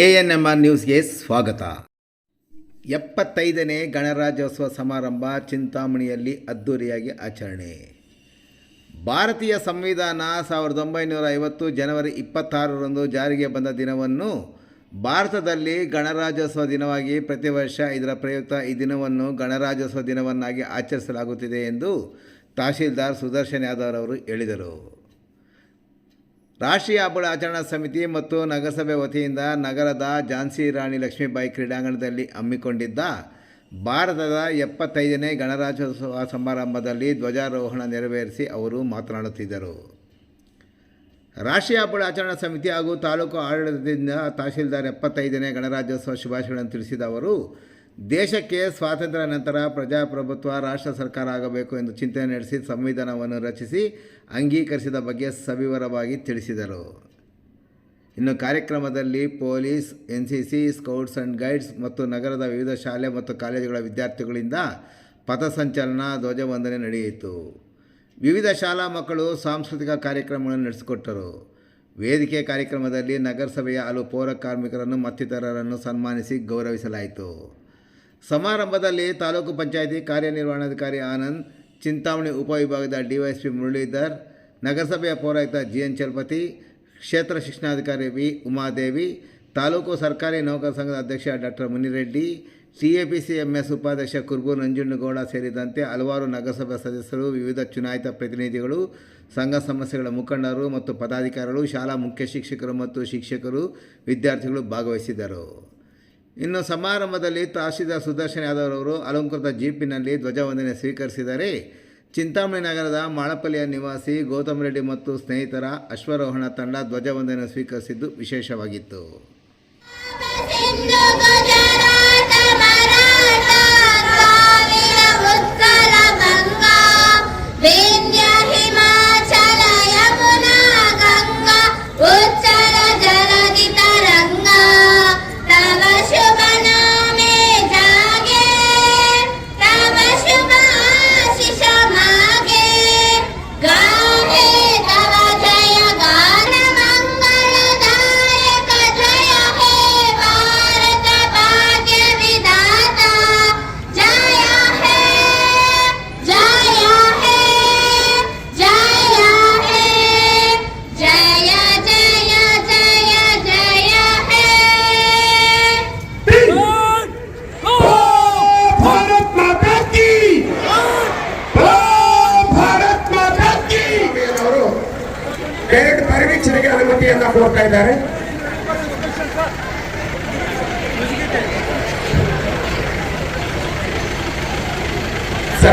A N M R ನ್ಯೂಸ್ಗೆ ಸ್ವಾಗತ. ಎಪ್ಪತ್ತೈದನೇ ಗಣರಾಜ್ಯೋತ್ಸವ ಸಮಾರಂಭ ಚಿಂತಾಮಣಿಯಲ್ಲಿ ಅದ್ಧೂರಿಯಾಗಿ ಆಚರಣೆ. ಭಾರತೀಯ ಸಂವಿಧಾನ ಸಾವಿರದ ಒಂಬೈನೂರ ಐವತ್ತು ಜನವರಿ ಇಪ್ಪತ್ತಾರರಂದು ಜಾರಿಗೆ ಬಂದ ದಿನವನ್ನು ಭಾರತದಲ್ಲಿ ಗಣರಾಜ್ಯೋತ್ಸವ ದಿನವಾಗಿ ಪ್ರತಿ ವರ್ಷ ಇದರ ಪ್ರಯುಕ್ತ ಈ ದಿನವನ್ನು ಗಣರಾಜ್ಯೋತ್ಸವ ದಿನವನ್ನಾಗಿ ಆಚರಿಸಲಾಗುತ್ತಿದೆ ಎಂದು ತಹಶೀಲ್ದಾರ್ ಸುದರ್ಶನ್ ಯಾದವ್ ಅವರು ಹೇಳಿದರು. ರಾಷ್ಟ್ರೀಯ ಹಬ್ಬಗಳ ಆಚರಣಾ ಸಮಿತಿ ಮತ್ತು ನಗರಸಭೆ ವತಿಯಿಂದ ನಗರದ ಝಾನ್ಸಿ ರಾಣಿ ಲಕ್ಷ್ಮೀಬಾಯಿ ಕ್ರೀಡಾಂಗಣದಲ್ಲಿ ಹಮ್ಮಿಕೊಂಡಿದ್ದ ಭಾರತದ ಎಪ್ಪತ್ತೈದನೇ ಗಣರಾಜ್ಯೋತ್ಸವ ಸಮಾರಂಭದಲ್ಲಿ ಧ್ವಜಾರೋಹಣ ನೆರವೇರಿಸಿ ಅವರು ಮಾತನಾಡುತ್ತಿದ್ದರು. ರಾಷ್ಟ್ರೀಯ ಹಬ್ಬಗಳ ಆಚರಣಾ ಸಮಿತಿ ಹಾಗೂ ತಾಲೂಕು ಆಡಳಿತದಿಂದ ತಹಶೀಲ್ದಾರ್ ಎಪ್ಪತ್ತೈದನೇ ಗಣರಾಜ್ಯೋತ್ಸವ ಶುಭಾಶಯಗಳನ್ನು ತಿಳಿಸಿದ ಅವರು ದೇಶಕ್ಕೆ ಸ್ವಾತಂತ್ರ್ಯ ನಂತರ ಪ್ರಜಾಪ್ರಭುತ್ವ, ರಾಷ್ಟ್ರ ಸರ್ಕಾರ ಆಗಬೇಕು ಎಂದು ಚಿಂತನೆ ನಡೆಸಿ ಸಂವಿಧಾನವನ್ನು ರಚಿಸಿ ಅಂಗೀಕರಿಸಿದ ಬಗ್ಗೆ ಸವಿವರವಾಗಿ ತಿಳಿಸಿದರು. ಇನ್ನು ಕಾರ್ಯಕ್ರಮದಲ್ಲಿ police, N C C, scouts and guides ಮತ್ತು ನಗರದ ವಿವಿಧ ಶಾಲೆ ಮತ್ತು ಕಾಲೇಜುಗಳ ವಿದ್ಯಾರ್ಥಿಗಳಿಂದ ಪಥಸಂಚಲನ, ಧ್ವಜವಂದನೆ ನಡೆಯಿತು. ವಿವಿಧ ಶಾಲಾ ಮಕ್ಕಳು ಸಾಂಸ್ಕೃತಿಕ ಕಾರ್ಯಕ್ರಮಗಳನ್ನು ನಡೆಸಿಕೊಟ್ಟರು. ವೇದಿಕೆ ಕಾರ್ಯಕ್ರಮದಲ್ಲಿ ನಗರಸಭೆಯ ಹಲವು ಪೌರ ಕಾರ್ಮಿಕರನ್ನು ಮತ್ತಿತರರನ್ನು ಸನ್ಮಾನಿಸಿ ಗೌರವಿಸಲಾಯಿತು. ಸಮಾರಂಭದಲ್ಲಿ ತಾಲೂಕು ಪಂಚಾಯಿತಿ ಕಾರ್ಯನಿರ್ವಹಣಾಧಿಕಾರಿ ಆನಂದ್, ಚಿಂತಾಮಣಿ ಉಪವಿಭಾಗದ ಡಿವೈಎಸ್ಪಿ ಮುರಳೀಧರ್, ನಗರಸಭೆಯ ಪೌರಾಯುಕ್ತ ಜಿ ಎನ್ ಚಲಪತಿ, ಕ್ಷೇತ್ರ ಶಿಕ್ಷಣಾಧಿಕಾರಿ ವಿ ಉಮಾದೇವಿ, ತಾಲೂಕು ಸರ್ಕಾರಿ ನೌಕರ ಸಂಘದ ಅಧ್ಯಕ್ಷ doctor Munireddy C A P C M S ಉಪಾಧ್ಯಕ್ಷ ಕುರ್ಬು ನಂಜುಂಡಗೌಡ ಸೇರಿದಂತೆ ಹಲವಾರು ನಗರಸಭೆ ಸದಸ್ಯರು, ವಿವಿಧ ಚುನಾಯಿತ ಪ್ರತಿನಿಧಿಗಳು, ಸಂಘ ಸಮಸ್ಯೆಗಳ ಮುಖಂಡರು ಮತ್ತು ಪದಾಧಿಕಾರಿಗಳು, ಶಾಲಾ ಮುಖ್ಯ ಶಿಕ್ಷಕರು ಮತ್ತು ಶಿಕ್ಷಕರು, ವಿದ್ಯಾರ್ಥಿಗಳು ಭಾಗವಹಿಸಿದರು ಇನ್ನು ಸಮಾರಂಭದಲ್ಲಿ ತಹಶೀಲ್ದಾರ್ ಸುದರ್ಶನ್ ಯಾದವ್ ಅವರು ಅಲಂಕೃತ ಜೀಪಿನಲ್ಲಿ ಧ್ವಜವಂದನೆ ಸ್ವೀಕರಿಸಿದರೆ ಚಿಂತಾಮಣಿ ನಗರದ ಮಾಳಪಲ್ಲಿಯ ನಿವಾಸಿ ಗೌತಮ್ ರೆಡ್ಡಿ ಮತ್ತು ಸ್ನೇಹಿತರ ಅಶ್ವರೋಹಣ ತಂಡ ಧ್ವಜವಂದನೆ ಸ್ವೀಕರಿಸಿದ್ದು ವಿಶೇಷವಾಗಿತ್ತು.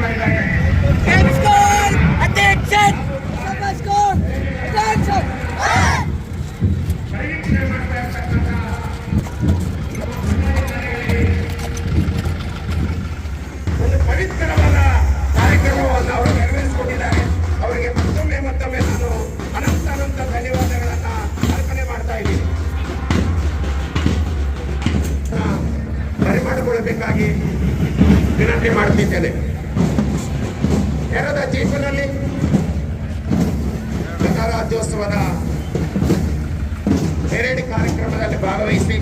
right there. Game is ಭಾಗವಹಿಸಿ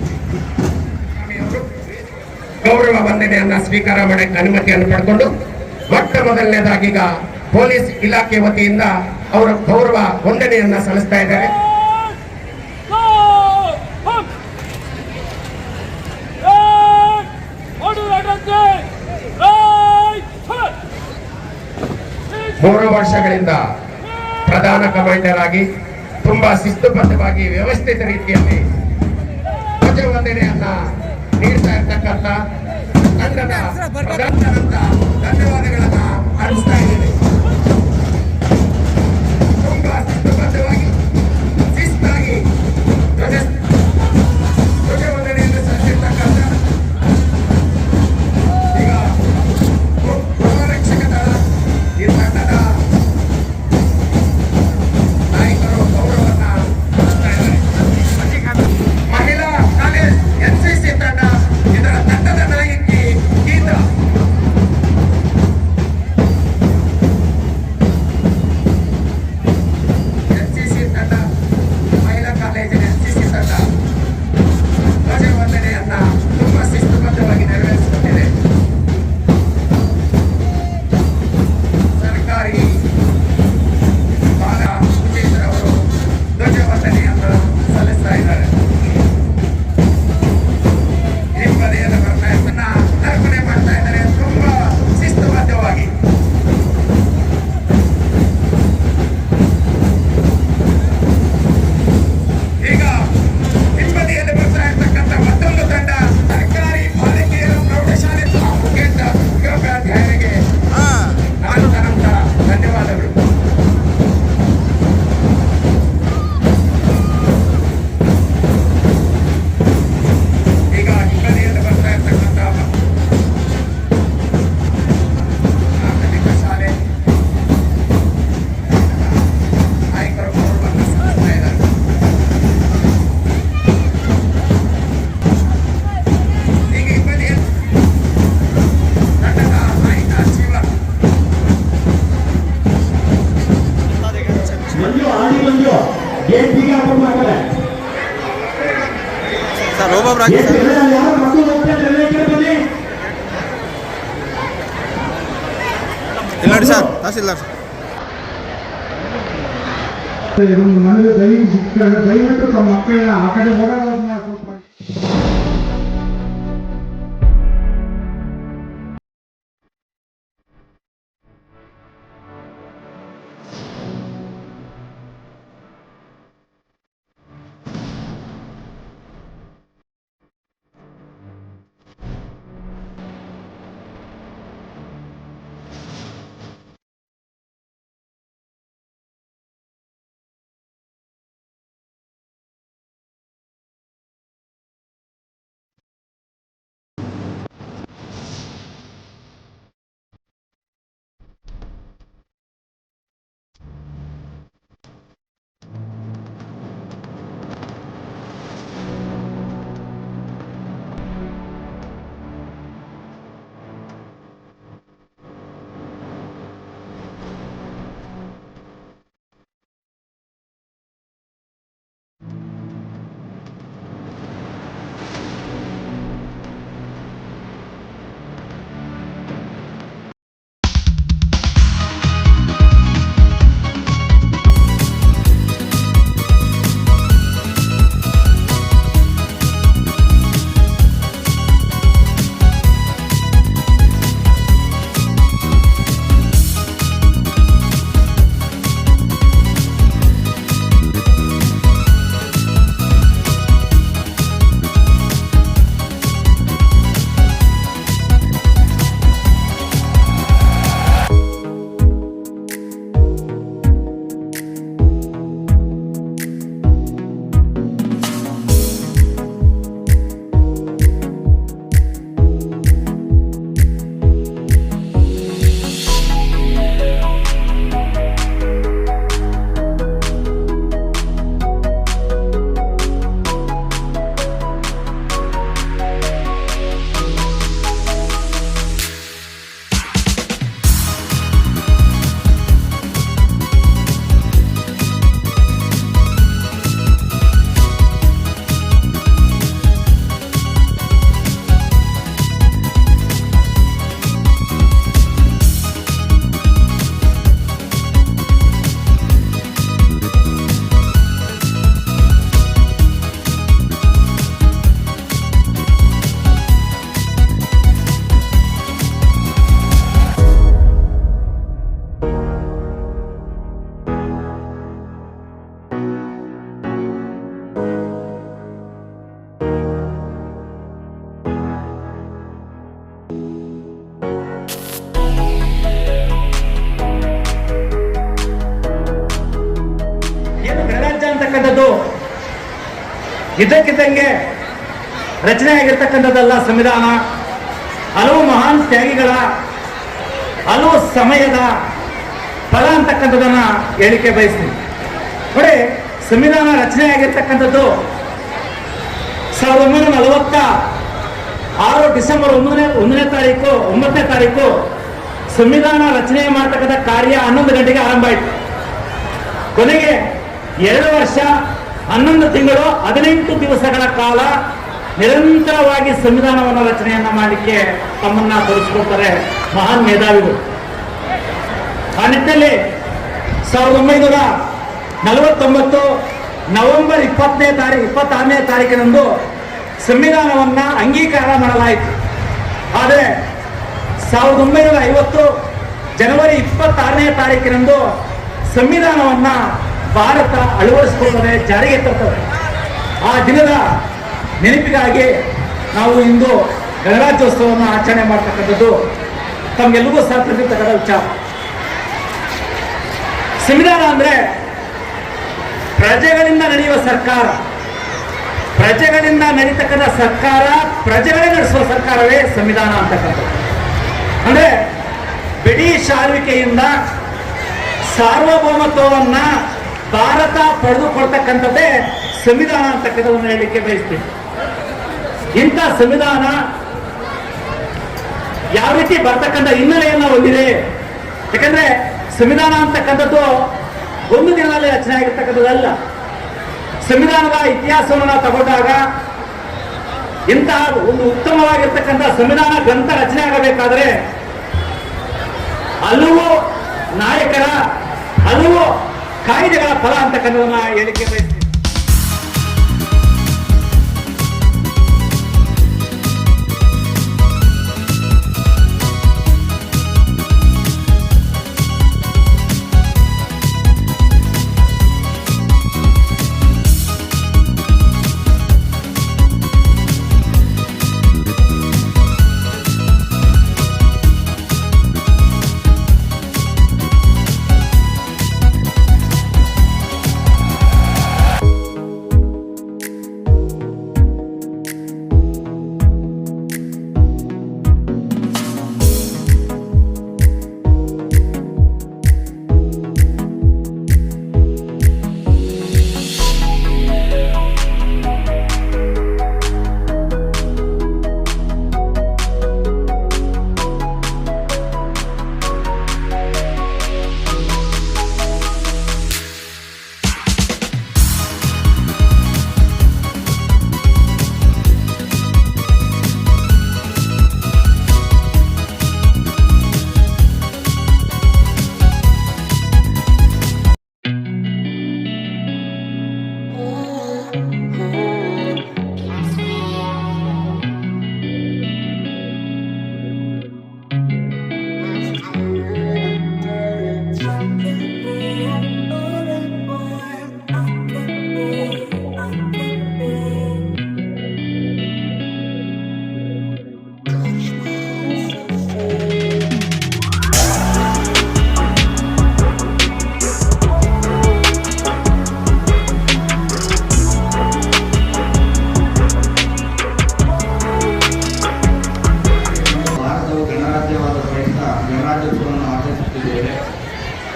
ಗೌರವ ವಂದನೆಯನ್ನ ಸ್ವೀಕಾರ ಮಾಡಕ್ಕೆ ಅನುಮತಿಯನ್ನು ಪಡ್ಕೊಂಡು ಮೊಟ್ಟ ಮೊದಲನೇದಾಗಿ ಪೊಲೀಸ್ ಇಲಾಖೆ ವತಿಯಿಂದ ಅವರ ಗೌರವ ವಂದನೆಯನ್ನ ಸಲ್ಲಿಸ್ತಾ ಇದ್ದಾರೆ. ಮೂರು ವರ್ಷಗಳಿಂದ ಪ್ರಧಾನ ಕಮಾಂಡರ್ ಆಗಿ ತುಂಬಾ ಶಿಸ್ತುಬದ್ಧವಾಗಿ ವ್ಯವಸ್ಥಿತ ರೀತಿಯಲ್ಲಿ ನೀಡ್ತಾ ಅಂತ ಇಲ್ಲಾಡಿ ಸರ್ ತಹಸೀಲ್ದಾರ್ ಮನೆಯ ದಯವಿಟ್ಟು ತಮ್ಮ ಮಕ್ಕಳನ್ನ ಆ ಕಡೆ ಹೋರಾಡೋದು ಇದ್ದಕ್ಕಿದ್ದಂಗೆ ರಚನೆ ಆಗಿರ್ತಕ್ಕಂಥದ್ದಲ್ಲ ಸಂವಿಧಾನ. ಹಲವು ಮಹಾನ್ ತ್ಯಾಗಿಗಳ, ಹಲವು ಸಮಯದ ಫಲ ಅಂತಕ್ಕಂಥದ್ದನ್ನ ಹೇಳಿಕೆ ಬಯಸ್ತೀನಿ. ನೋಡಿ, ಸಂವಿಧಾನ ರಚನೆ ಆಗಿರ್ತಕ್ಕಂಥದ್ದು ಸಾವಿರದ ಒಂಬೈನೂರ ನಲವತ್ತ ಆರು ಡಿಸೆಂಬರ್ ಒಂದನೇ ಒಂದನೇ ತಾರೀಕು, ಒಂಬತ್ತನೇ ತಾರೀಕು ಸಂವಿಧಾನ ರಚನೆ ಮಾಡ್ತಕ್ಕಂಥ ಕಾರ್ಯ ಹನ್ನೊಂದು ಗಂಟೆಗೆ ಆರಂಭ ಆಯಿತು. ಕೊನೆಗೆ ಎರಡು ವರ್ಷ ಹನ್ನೊಂದು ತಿಂಗಳು ಹದಿನೆಂಟು ದಿವಸಗಳ ಕಾಲ ನಿರಂತರವಾಗಿ ಸಂವಿಧಾನವನ್ನು ರಚನೆಯನ್ನ ಮಾಡಲಿಕ್ಕೆ ತಮ್ಮನ್ನ ತೋರಿಸ್ಕೊಳ್ತಾರೆ ಮಹಾನ್ ಮೇಧಾವಿಗಳು. ಆ ನಿಟ್ಟಿನಲ್ಲಿ ಸಾವಿರದ ಒಂಬೈನೂರ ನಲವತ್ತೊಂಬತ್ತು ನವೆಂಬರ್ ಇಪ್ಪತ್ತನೇ ತಾರೀಕು ಇಪ್ಪತ್ತಾರನೇ ತಾರೀಕಿನಂದು ಸಂವಿಧಾನವನ್ನು ಅಂಗೀಕಾರ ಮಾಡಲಾಯಿತು. ಆದರೆ ಸಾವಿರದ ಒಂಬೈನೂರ ಐವತ್ತು ಜನವರಿ ಇಪ್ಪತ್ತಾರನೇ ತಾರೀಕಿನಂದು ಸಂವಿಧಾನವನ್ನ ಭಾರತ ಅಳವಡಿಸಿಕೊಳ್ಳದೆ ಜಾರಿಗೆ ತರ್ತದೆ ಆ ದಿನದ ನೆನಪಿಗಾಗಿ ನಾವು ಇಂದು ಗಣರಾಜ್ಯೋತ್ಸವವನ್ನು ಆಚರಣೆ ಮಾಡ್ತಕ್ಕಂಥದ್ದು ತಮಗೆಲ್ಲರಿಗೂ ಸಹ ತಿಳಿದಿರ್ತಕ್ಕಂಥ ವಿಚಾರ. ಸಂವಿಧಾನ ಅಂದ್ರೆ ಪ್ರಜೆಗಳಿಂದ ನಡೆಯುವ ಸರ್ಕಾರ. ಪ್ರಜೆಗಳಿಂದ ನಡೀತಕ್ಕಂಥ ಸರ್ಕಾರ ಪ್ರಜೆಗಳೇ ನಡೆಸುವ ಸರ್ಕಾರವೇ ಸಂವಿಧಾನ ಅಂತಕ್ಕಂಥದ್ದು. ಅಂದ್ರೆ ಬಿಡಿ ಆಳ್ವಿಕೆಯಿಂದ ಸಾರ್ವಭೌಮತ್ವವನ್ನ ಭಾರತ ಪಡೆದುಕೊಳ್ತಕ್ಕಂಥದ್ದೇ ಸಂವಿಧಾನ ಅಂತಕ್ಕಂಥದ್ದನ್ನು ಹೇಳಲಿಕ್ಕೆ ಬಯಸ್ತೀನಿ. ಇಂಥ ಸಂವಿಧಾನ ಯಾವ ರೀತಿ ಬರ್ತಕ್ಕಂಥ ಹಿನ್ನೆಲೆಯನ್ನು ಹೊಂದಿದೆ? ಯಾಕಂದ್ರೆ ಸಂವಿಧಾನ ಅಂತಕ್ಕಂಥದ್ದು ಒಂದು ದಿನದಲ್ಲಿ ರಚನೆ ಆಗಿರ್ತಕ್ಕಂಥದ್ದಲ್ಲ. ಸಂವಿಧಾನದ ಇತಿಹಾಸವನ್ನು ನಾವು ತಗೊಂಡಾಗ ಇಂತಹ ಒಂದು ಉತ್ತಮವಾಗಿರ್ತಕ್ಕಂಥ ಸಂವಿಧಾನ ಗ್ರಂಥ ರಚನೆ ಆಗಬೇಕಾದ್ರೆ ಹಲವು ನಾಯಕರ, ಹಲವು ಕಾಯ್ದೆಗಳ ಫಲ ಅಂತಕ್ಕಂಥದನ್ನ ಹೇಳಿಕೆ ಬಯಸ್ತೀನಿ.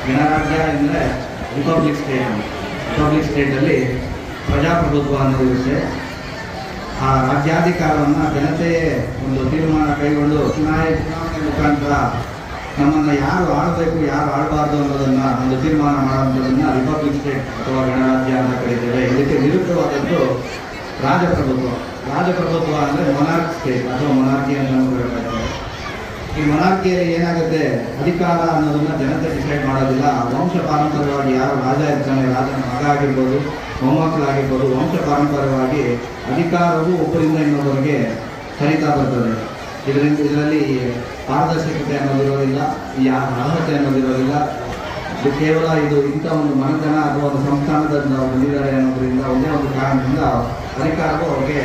ಗಣರಾಜ್ಯ ಅಂದರೆ ರಿಪಬ್ಲಿಕ್ ಸ್ಟೇಟ್ ರಿಪಬ್ಲಿಕ್ ಸ್ಟೇಟಲ್ಲಿ ಪ್ರಜಾಪ್ರಭುತ್ವ ಅನ್ನೋದಿರುತ್ತೆ ಆ ರಾಜ್ಯಾಧಿಕಾರವನ್ನು ಜನತೆಯೇ ಒಂದು ತೀರ್ಮಾನ ಕೈಗೊಂಡು ಚುನಾವಣೆ ಚುನಾವಣೆ ಮುಖಾಂತರ ನಮ್ಮನ್ನು ಯಾರು ಆಡಬೇಕು ಯಾರು ಆಡಬಾರ್ದು ಅನ್ನೋದನ್ನು ಒಂದು ತೀರ್ಮಾನ ಮಾಡುವಂಥದ್ದನ್ನು ರಿಪಬ್ಲಿಕ್ ಸ್ಟೇಟ್ ಅಥವಾ ಗಣರಾಜ್ಯ ಅಂತ ಕರೀತೇವೆ ಇದಕ್ಕೆ ವಿರುದ್ಧವಾದದ್ದು ರಾಜಪ್ರಭುತ್ವ. ರಾಜಪ್ರಭುತ್ವ ಅಂದರೆ ಮೊನಾರ್ಕ್ ಸ್ಟೇಟ್ ಅಥವಾ ಮೊನಾರ್ಕಿ ಅಂತ ಈ ಮೊನಾರ್ಕಿಯಲ್ಲಿ ಏನಾಗುತ್ತೆ ಅಧಿಕಾರ ಅನ್ನೋದನ್ನ ಜನತೆ ಡಿಸೈಡ್ ಮಾಡೋದಿಲ್ಲ. ವಂಶ ಪಾರಂಪರ್ಯವಾಗಿ ಯಾರು ರಾಜ ಇರ್ತಾನೆ, ರಾಜನ ಮಗ ಆಗಿರ್ಬೋದು ಮೊಮ್ಮಕ್ಕಳಾಗಿರ್ಬೋದು ವಂಶ ಪಾರಂಪರವಾಗಿ ಅಧಿಕಾರವು ಒಬ್ಬರಿಂದ ಇನ್ನೊಬ್ಬರಿಗೆ ಸರಿತಾ ಬರ್ತದೆ. ಇದರಿಂದ ಇದರಲ್ಲಿ ಪಾರದರ್ಶಕತೆ ಅನ್ನೋದಿರೋದಿಲ್ಲ ಯಾ ಅರ್ಹತೆ ಅನ್ನೋದಿರೋದಿಲ್ಲ. ಇದು ಕೇವಲ ಇದು ಇಂಥ ಒಂದು ಮನೆತನ ಅಥವಾ ಒಂದು ಸಂಸ್ಥಾನದಿಂದ ಬಂದಿದ್ದಾರೆ ಅನ್ನೋದರಿಂದ ಒಂದೇ ಒಂದು ಕಾರಣದಿಂದ ಅಧಿಕಾರವು ಅವ್ರಿಗೆ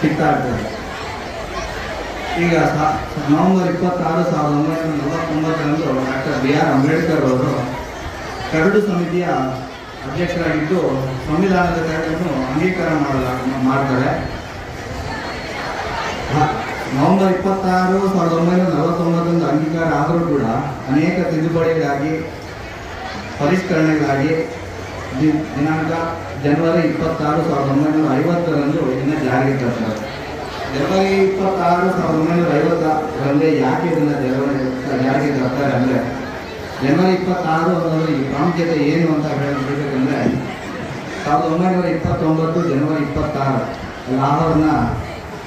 ಸಿಗ್ತಾ ಇರ್ತದೆ. ಈಗ ನವೆಂಬರ್ ಇಪ್ಪತ್ತಾರು ಸಾವಿರದ ಒಂಬೈನೂರ ನಲವತ್ತೊಂಬತ್ತರಂದು ಡಾಕ್ಟರ್ ಬಿ ಆರ್ ಅಂಬೇಡ್ಕರ್ ಅವರು ಕರಡು ಸಮಿತಿಯ ಅಧ್ಯಕ್ಷರಾಗಿದ್ದು ಸಂವಿಧಾನದ ಕರಡನ್ನು ಅಂಗೀಕಾರ ಮಾಡಲ, ಮಾಡ್ತಾರೆ. ನವೆಂಬರ್ ಇಪ್ಪತ್ತಾರು ಸಾವಿರದ ಒಂಬೈನೂರ ನಲವತ್ತೊಂಬತ್ತರಂದು ಅಂಗೀಕಾರ ಆದರೂ ಕೂಡ ಅನೇಕ ತಿದ್ದುಪಡಿಗಳಾಗಿ ಪರಿಷ್ಕರಣೆಗಾಗಿ ದಿನಾಂಕ ಜನವರಿ ಇಪ್ಪತ್ತಾರು ಸಾವಿರದ ಒಂಬೈನೂರ ಐವತ್ತರಂದು ಇದನ್ನು ಜಾರಿಗೆ ತರ್ತಾರೆ. ಜನವರಿ ಇಪ್ಪತ್ತಾರು ಸಾವಿರದ ಒಂಬೈನೂರ ಐವತ್ತರಲ್ಲಿ ಯಾಕೆ ಇದನ್ನು ಜನವರಿ ಯಾಕೆ ತರ್ತಾರೆ ಅಂದರೆ, ಜನವರಿ ಇಪ್ಪತ್ತಾರು ಅನ್ನೋದು ಈ ಪ್ರಾಮುಖ್ಯತೆ ಏನು ಅಂತ ಹೇಳಬೇಕಂದ್ರೆ, ಸಾವಿರದ ಒಂಬೈನೂರ ಇಪ್ಪತ್ತೊಂಬತ್ತು ಜನವರಿ ಇಪ್ಪತ್ತಾರು ಲಾಹೋರ್ನ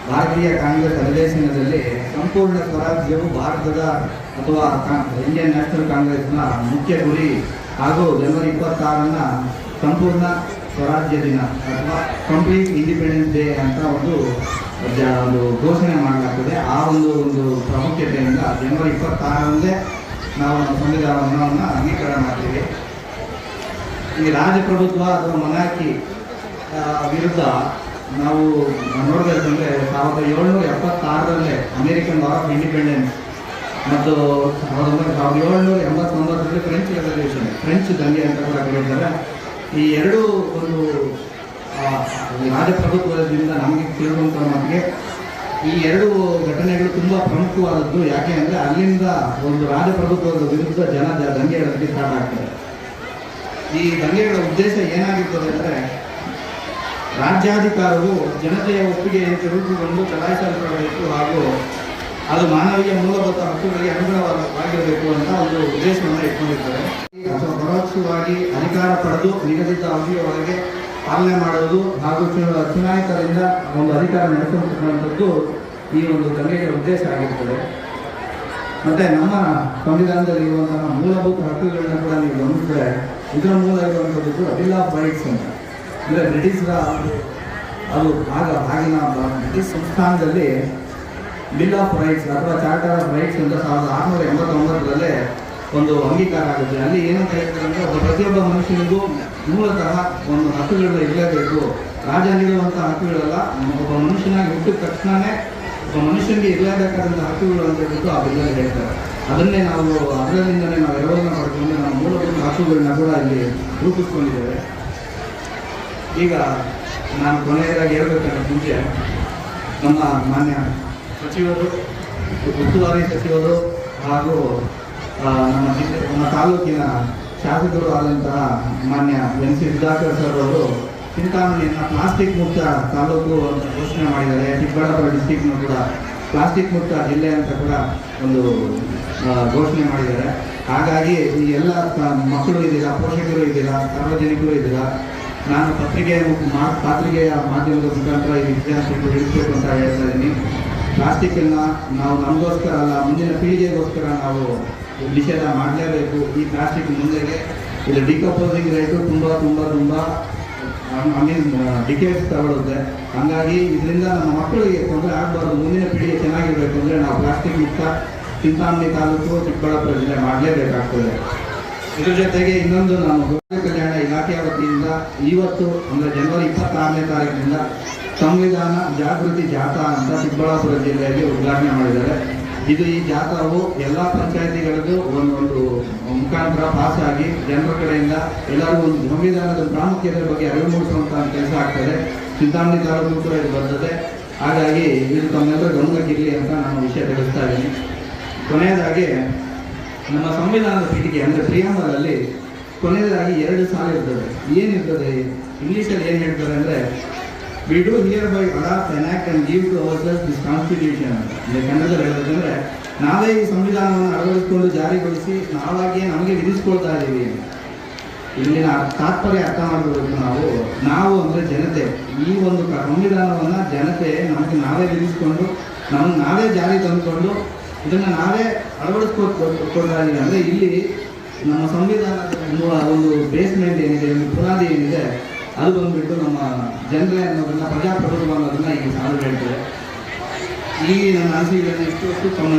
ಭಾರತೀಯ ಕಾಂಗ್ರೆಸ್ ಅಧಿವೇಶನದಲ್ಲಿ ಸಂಪೂರ್ಣ ಸ್ವರಾಜ್ಯವು ಭಾರತದ ಅಥವಾ ಇಂಡಿಯನ್ ನ್ಯಾಷನಲ್ ಕಾಂಗ್ರೆಸ್ನ ಮುಖ್ಯ ಗುರಿ ಹಾಗೂ ಜನವರಿ ಇಪ್ಪತ್ತಾರನ್ನ ಸಂಪೂರ್ಣ ಸ್ವರಾಜ್ಯ ದಿನ ಅಥವಾ ಕಂಪ್ಲೀಟ್ ಇಂಡಿಪೆಂಡೆನ್ಸ್ ಡೇ ಅಂತ ಒಂದು ಒಂದು ಘೋಷಣೆ ಮಾಡಲಾಗ್ತದೆ. ಆ ಒಂದು ಒಂದು ಪ್ರಾಮುಖ್ಯತೆಯಿಂದ ಜನವರಿ ಇಪ್ಪತ್ತಾರರಂದೇ ನಾವು ನಮ್ಮ ಸಂವಿಧಾನವನ್ನು ಅಂಗೀಕಾರ ಮಾಡ್ತೀವಿ. ಈ ರಾಜಪ್ರಭುತ್ವ ಅಥವಾ ಮನಾಕಿ ವಿರುದ್ಧ ನಾವು ನೋಡಬೇಕಂದ್ರೆ ಸಾವಿರದ ಏಳ್ನೂರ ಎಪ್ಪತ್ತಾರರಲ್ಲೇ ಅಮೇರಿಕನ್ ವಾರ್ ಆಫ್ ಇಂಡಿಪೆಂಡೆನ್ಸ್ ಮತ್ತು ಸಾವಿರದ ಸಾವಿರದ ಏಳ್ನೂರ ಎಂಬತ್ತೊಂಬತ್ತರಲ್ಲಿ ಫ್ರೆಂಚ್ ರೆವಲ್ಯೂಷನ್ ಫ್ರೆಂಚ್ ದಂಗೆ ಅಂತ ಕೂಡ ಕರೀತಾರೆ. ಈ ಎರಡೂ ಒಂದು ರಾಜಪ್ರಭುತ್ವದಿಂದ ನಮಗೆ ತಿಳಿದಂಥ ಮಟ್ಟಿಗೆ ಈ ಎರಡು ಘಟನೆಗಳು ತುಂಬ ಪ್ರಮುಖವಾದದ್ದು. ಯಾಕೆ ಅಂದರೆ ಅಲ್ಲಿಂದ ಒಂದು ರಾಜಪ್ರಭುತ್ವದ ವಿರುದ್ಧ ಜನ ದಂಗೆ ದಂಗೆಗಳಲ್ಲಿ ಸ್ಟಾರ್ಟ್ ಆಗ್ತದೆ. ಈ ದಂಗೆಗಳ ಉದ್ದೇಶ ಏನಾಗಿರ್ತದೆ ಅಂದರೆ ರಾಜ್ಯಾಧಿಕಾರವು ಜನತೆಯ ಒಪ್ಪಿಗೆಯಂತೆ ರೂಪುಗೊಂಡು ಚಲಾಯಿಸಲ್ಪಡಬೇಕು ಹಾಗೂ ಅದು ಮಾನವೀಯ ಮೂಲಭೂತ ಹಕ್ಕುಗಳಿಗೆ ಅನುಗುಣವಾಗಿರಬೇಕು ಅಂತ ಒಂದು ಉದ್ದೇಶವನ್ನು ಇಟ್ಕೊಂಡಿರ್ತಾರೆ ಅಥವಾ ಪರೋಕ್ಷವಾಗಿ ಅಧಿಕಾರ ಪಡೆದು ನಿಗದಿತ ಅವಧಿಯೊಳಗೆ ಪಾಲನೆ ಮಾಡುವುದು ಹಾಗೂ ಚುನಾಯಿತರಿಂದ ಒಂದು ಅಧಿಕಾರ ನಡೆಸುವಂಥದ್ದು ಈ ಒಂದು ದಂಗೆಗಳ ಉದ್ದೇಶ ಆಗಿರ್ತದೆ. ಮತ್ತು ನಮ್ಮ ಸಂವಿಧಾನದಲ್ಲಿ ಇರುವಂತಹ ಮೂಲಭೂತ ಹಕ್ಕುಗಳನ್ನ ಕೂಡ ನೀವು ಗಮನಿಸಿದ್ರೆ, ಇದರ ಮೂಲ ಇರುವಂಥದ್ದು ಬಿಲ್ ಆಫ್ ರೈಟ್ಸ್ ಅಂತ. ಅಂದರೆ ಬ್ರಿಟಿಷರ ಅದು ಭಾಗ ಆಗಿನ ಬ- ಬ್ರಿಟಿಷ್ ಸಂಸ್ಥಾನದಲ್ಲಿ ಬಿಲ್ ಆಫ್ ರೈಟ್ಸ್ ಅಥವಾ ಚಾರ್ಟರ್ ಆಫ್ ರೈಟ್ಸ್ ಅಂತ ಸಾವಿರದ ಆರುನೂರ ಎಂಬತ್ತೊಂಬತ್ತರಲ್ಲೇ ಒಂದು ಅಂಗೀಕಾರ ಆಗುತ್ತೆ. ಅಲ್ಲಿ ಏನಂತ ಹೇಳ್ತಾರೆ ಅಂದರೆ ಪ್ರತಿಯೊಬ್ಬ ಮನುಷ್ಯನಿಗೂ ಮೂಲತಃ ಒಂದು ಹಕ್ಕುಗಳು ಇರಲೇಬೇಕು ರಾಜ ನೀಡುವಂಥ ಹಕ್ಕುಗಳಲ್ಲ, ಒಬ್ಬ ಮನುಷ್ಯನಾಗಿ ಹುಟ್ಟಿದ ತಕ್ಷಣವೇ ಒಬ್ಬ ಮನುಷ್ಯನಿಗೆ ಇರಲೇಬೇಕಾದಂಥ ಹಕ್ಕುಗಳು ಅಂತ ಹೇಳ್ಬಿಟ್ಟು ಆ ಬಿಲ್ಲಲ್ಲಿ ಹೇಳ್ತಾರೆ. ಅದನ್ನೇ ನಾವು ಅದರಲ್ಲಿಂದಲೇ ನಾವು ಎರವನ್ನ ಪಡ್ಕೊಂಡು ನಮ್ಮ ಮೂಲಭೂತ ಹಕ್ಕುಗಳನ್ನ ಕೂಡ ಇಲ್ಲಿ ರೂಪಿಸ್ಕೊಂಡಿದ್ದೇವೆ. ಈಗ ನಾನು ಕೊನೆಯದಾಗಿ ಹೇಳ್ಬೇಕಂದ್ರೆ ಮುಂಚೆ ನಮ್ಮ ಮಾನ್ಯ ಸಚಿವರು, ಉಸ್ತುವಾರಿ ಸಚಿವರು ಹಾಗೂ ನಮ್ಮ ಜಿಲ್ಲೆ, ನಮ್ಮ ತಾಲೂಕಿನ ಶಾಸಕರು ಆದಂತಹ ಮಾನ್ಯ ಎನ್ ಸಿ ಸುಧಾಕರ್ ಸರ್ ಅವರು ಚಿಂತಾಮಣಿಯನ್ನು ಪ್ಲಾಸ್ಟಿಕ್ ಮುಕ್ತ ತಾಲೂಕು ಅಂತ ಘೋಷಣೆ ಮಾಡಿದ್ದಾರೆ. ಚಿಕ್ಕಬಳ್ಳಾಪುರ ಡಿಸ್ಟಿಕ್ನು ಕೂಡ ಪ್ಲಾಸ್ಟಿಕ್ ಮುಕ್ತ ಜಿಲ್ಲೆ ಅಂತ ಕೂಡ ಒಂದು ಘೋಷಣೆ ಮಾಡಿದ್ದಾರೆ. ಹಾಗಾಗಿ ಈ ಎಲ್ಲ ಮಕ್ಕಳು ಇದ್ದೀರಾ ಪೋಷಕರು ಇದ್ದೀರಾ ಸಾರ್ವಜನಿಕರು ಇದ್ದೀರಾ ನಾನು ಪತ್ರಿಕೆ ಮಾ, ಪಾತ್ರಿಕೆಯ ಮಾಧ್ಯಮದ ಮುಖಾಂತರ ಈ ವಿದ್ಯಾರ್ಥಿಗಳು ಹೇಳಬೇಕು ಅಂತ ಹೇಳ್ತಾ ಇದ್ದೀನಿ. ಪ್ಲಾಸ್ಟಿಕ್ಕನ್ನು ನಾವು ನಮಗೋಸ್ಕರ ಅಲ್ಲ, ಮುಂದಿನ ಪೀಳಿಗೆಗೋಸ್ಕರ ನಾವು ನಿಷೇಧ ಮಾಡಲೇಬೇಕು ಈ ಪ್ಲಾಸ್ಟಿಕ್ ಮುಂದೆಗೆ. ಇದು ಡಿಕಂಪೋಸಿಂಗ್ ರೇಟು ತುಂಬ ತುಂಬ ತುಂಬ ಐ ಮೀನ್ ಡಿಕೇಟ್ಸ್ ತಗೊಳುತ್ತೆ. ಹಾಗಾಗಿ ಇದರಿಂದ ನಮ್ಮ ಮಕ್ಕಳಿಗೆ ತೊಂದರೆ ಆಗಬಾರ್ದು. ಮುಂದಿನ ಪೀಳಿಗೆ ಚೆನ್ನಾಗಿರಬೇಕು ಅಂದರೆ ನಾವು ಪ್ಲಾಸ್ಟಿಕ್ ಮುಕ್ತ ಚಿಂತಾಮಣಿ ತಾಲೂಕು ಚಿಕ್ಕಬಳ್ಳಾಪುರ ಜಿಲ್ಲೆ ಮಾಡಲೇಬೇಕಾಗ್ತದೆ. ಇದ್ರ ಜೊತೆಗೆ ಇನ್ನೊಂದು ನಾನು ಗೃಹ ಕಲ್ಯಾಣ ಇಲಾಖೆಯ ವತಿಯಿಂದ ಇವತ್ತು ಅಂದರೆ ಜನವರಿ ಇಪ್ಪತ್ತಾರನೇ ತಾರೀಕಿನಿಂದ ಸಂವಿಧಾನ ಜಾಗೃತಿ ಜಾಥಾ ಅಂತ ಚಿಕ್ಕಬಳ್ಳಾಪುರ ಜಿಲ್ಲೆಯಲ್ಲಿ ಉದ್ಘಾಟನೆ ಮಾಡಿದ್ದಾರೆ. ಇದು ಈ ಜಾಥಾವು ಎಲ್ಲ ಪಂಚಾಯತಿಗಳಿಗೂ ಒಂದೊಂದು ಮುಖಾಂತರ ಪಾಸ್ ಆಗಿ ಜನರ ಕಡೆಯಿಂದ ಎಲ್ಲರಿಗೂ ಒಂದು ಸಂವಿಧಾನದ ಪ್ರಾಮುಖ್ಯತೆ ಬಗ್ಗೆ ಅರಿವು ಮೂಡಿಸುವಂತಹ ಕೆಲಸ ಆಗ್ತದೆ. ಚಿಂತಾಮಣಿ ತಾಲೂಕು ಕೂಡ ಇದು ಬರ್ತದೆ. ಹಾಗಾಗಿ ಇದು ತಮ್ಮೆಲ್ಲರ ಗಮನಕ್ಕಿರಲಿ ಅಂತ ನಾನು ವಿಷಯ ತಿಳಿಸ್ತಾ ಇದ್ದೀನಿ. ಕೊನೆಯದಾಗಿ ನಮ್ಮ ಸಂವಿಧಾನದ ಪೀಠಿಕೆ ಅಂದರೆ ಪ್ರಿಯಾಂಬಲಲ್ಲಿ ಕೊನೆಯದಾಗಿ ಎರಡು ಸಾಲ ಇರ್ತದೆ. ಏನಿರ್ತದೆ? ಇಂಗ್ಲೀಷಲ್ಲಿ ಏನು ಹೇಳ್ತಾರೆ ಅಂದರೆ by adopt enact and give to ourselves this constitution ಅಂದರೆ ಕನ್ನಡದಲ್ಲಿ ಹೇಳಬೇಕಂದ್ರೆ ನಾವೇ ಈ ಸಂವಿಧಾನವನ್ನು ಅಳವಡಿಸಿಕೊಂಡು ಜಾರಿಗೊಳಿಸಿ ನಾವಾಗಿಯೇ ನಮಗೆ ವಿಧಿಸ್ಕೊಳ್ತಾ ಇದ್ದೀವಿ ಇಲ್ಲಿನ ತಾತ್ಪರ್ಯ ಅರ್ಥ ಮಾಡ್ಕೋಬೇಕು ನಾವು. ನಾವು ಅಂದರೆ ಜನತೆ. ಈ ಒಂದು ಸಂವಿಧಾನವನ್ನು ಜನತೆ ನಮಗೆ ನಾವೇ ವಿಧಿಸ್ಕೊಂಡು, ನಮಗೆ ನಾವೇ ಜಾರಿ ತಂದುಕೊಂಡು, ಇದನ್ನು ನಾವೇ ಅಳವಡಿಸ್ಕೊಳ್ತಾ ಇದ್ದೀವಿ. ಅಂದರೆ ಇಲ್ಲಿ ನಮ್ಮ ಸಂವಿಧಾನದ ಒಂದು ಬೇಸ್ಮೆಂಟ್ ಏನಿದೆ, ಒಂದು ಪುನಾದಿ ಏನಿದೆ ಅದು ಬಂದ್ಬಿಟ್ಟು ನಮ್ಮ ಜನರೇ ಅನ್ನೋದನ್ನ ಪ್ರಜಾಪ್ರಭುತ್ವ ಅನ್ನೋದನ್ನ ಈಗ ಸಾಲು ಹೇಳ್ತದೆ ಈ ನನ್ನ ಆಸೆಗಳನ್ನು ಇಷ್ಟು ಸಂಬಂಧ